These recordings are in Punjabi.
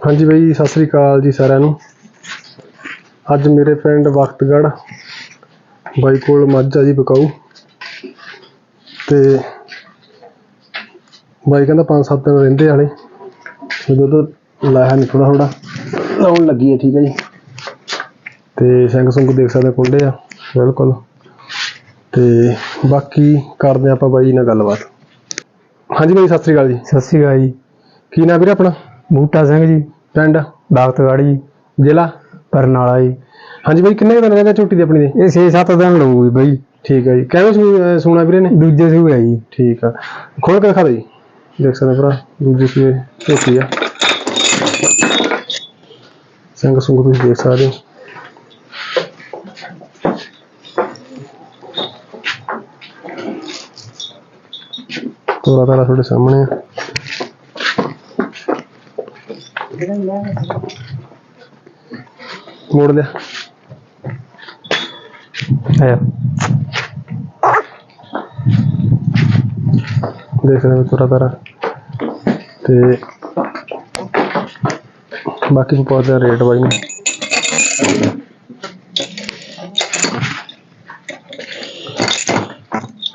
ਹਾਂਜੀ ਬਾਈ ਸਤਿ ਸ੍ਰੀ ਅਕਾਲ ਜੀ ਸਾਰਿਆਂ ਨੂੰ। ਅੱਜ ਮੇਰੇ ਪਿੰਡ ਵਕਤਗੜ੍ਹ ਬਾਈ ਕੋਲ ਮੱਝ ਆ ਜੀ ਬਕਾਊ। ਤੇ ਬਾਈ ਕਹਿੰਦਾ ਪੰਜ ਸੱਤ ਦਿਨ ਰਹਿੰਦੇ ਤੇ ਦੁੱਧ ਲਾਇਆ ਨਹੀਂ ਥੋੜਾ ਥੋੜਾ ਲਾਉਣ ਲੱਗੀ ਹੈ ਠੀਕ ਹੈ ਜੀ। ਤੇ ਸਿੰਘ ਸੁੰਗ ਦੇਖ ਸਕਦੇ ਕੁੰਡੇ ਆ ਬਿਲਕੁਲ। ਤੇ ਬਾਕੀ ਕਰਦੇ ਆਪਾਂ ਬਾਈ ਨਾਲ ਗੱਲਬਾਤ। ਹਾਂਜੀ ਬਾਈ ਸਤਿ ਸ੍ਰੀ ਅਕਾਲ ਜੀ। ਸਤਿ ਸ਼੍ਰੀ ਅਕਾਲ ਜੀ। ਕੀ ਨਾਮ ਵੀਰੇ ਆਪਣਾ? ਬੂਟਾ ਸਿੰਘ ਜੀ ਪਿੰਡ? ਦਾਖਤਗੜ੍ਹ ਜੀ। ਜ਼ਿਲ੍ਹਾ? ਬਰਨਾਲਾ ਜੀ। ਹਾਂਜੀ ਬਾਈ ਕਿੰਨੇ ਕੁ ਦਿਨ ਰਹਿ ਗਏ ਝੋਟੀ ਦੇ ਆਪਣੀ ਦੇ? ਇਹ 6-7 ਦਿਨ ਲਊਗੀ ਬਈ। ਠੀਕ ਹੈ ਜੀ। ਕਿਵੇਂ ਸੂ- ਅਹ ਸੂਣਾ ਵੀਰੇ ਨੇ? ਦੂਜੇ ਸੂਏ ਆ ਜੀ। ਠੀਕ ਆ। ਖੋਲ ਕੇ ਦਿਖਾ ਦੇ ਜੀ। ਦੇਖ ਸਕਦੇ ਭਰਾ ਦੂਜੀ ਸੂਏ ਝੋਟੀ ਆ। ਸਿੰਘ ਸੁੰਗ ਤੁਸੀਂ ਦੇਖ ਸਕਦੇ ਹੋ। ਤੋਰਾ ਤਾਰਾ ਤੁਹਾਡੇ ਸਾਹਮਣੇ ਆ। ਦੇਖ ਰਹੇ ਹੋ ਤੋਰਾ। ਤਾਰਾ ਤੇ ਬਾਕੀ ਪੌਦੇ ਦਾ ਰੇਟ ਬਾਈ ਨੇ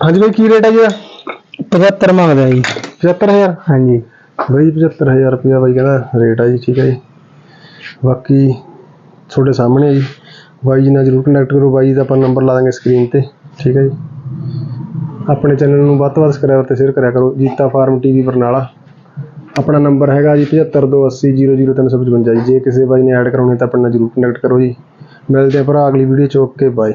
ਹਾਂਜੀ ਬਾਈ ਕੀ ਰੇਟ ਹੈ ਜੀ ਇਹਦਾ? 75 ਮੰਗਦਾ ਜੀ। 75000 ਹਾਂਜੀ। ਬਾਈ 75000 ਰੁਪਇਆ ਬਾਈ ਕਹਿੰਦਾ ਰੇਟ ਆ ਜੀ, ਠੀਕ ਹੈ ਜੀ। ਬਾਕੀ ਤੁਹਾਡੇ ਸਾਹਮਣੇ ਆ ਜੀ। ਬਾਈ ਜੀ ਨਾਲ ਜਰੂਰ ਕਨੈਕਟ ਕਰੋ, ਬਾਈ ਜੀ ਦਾ ਆਪਾਂ ਨੰਬਰ ਲਾ ਦਾਂਗੇ ਸਕਰੀਨ ਤੇ, ਠੀਕ ਹੈ ਜੀ। ਆਪਣੇ ਚੈਨਲ ਨੂੰ ਵੱਧ ਤੋਂ ਵੱਧ ਸਬਸਕ੍ਰਾਈਬ ਤੇ ਸ਼ੇਅਰ ਕਰਿਆ ਕਰੋ, ਜੀਤਾ ਫਾਰਮ ਟੀਵੀ ਬਰਨਾਲਾ। ਆਪਣਾ ਨੰਬਰ ਹੈਗਾ ਜੀ 7528000355 ਜੀ। ਜੇ ਕਿਸੇ ਬਾਈ ਨੇ ਐਡ ਕਰਾਉਣੀ ਤਾਂ ਆਪਣੇ ਨਾਲ ਜਰੂਰ ਕਨੈਕਟ ਕਰੋ ਜੀ। ਮਿਲਦੇ ਆ ਭਰਾ ਅਗਲੀ ਵੀਡੀਓ ਚ, ਓਕੇ ਬਾਏ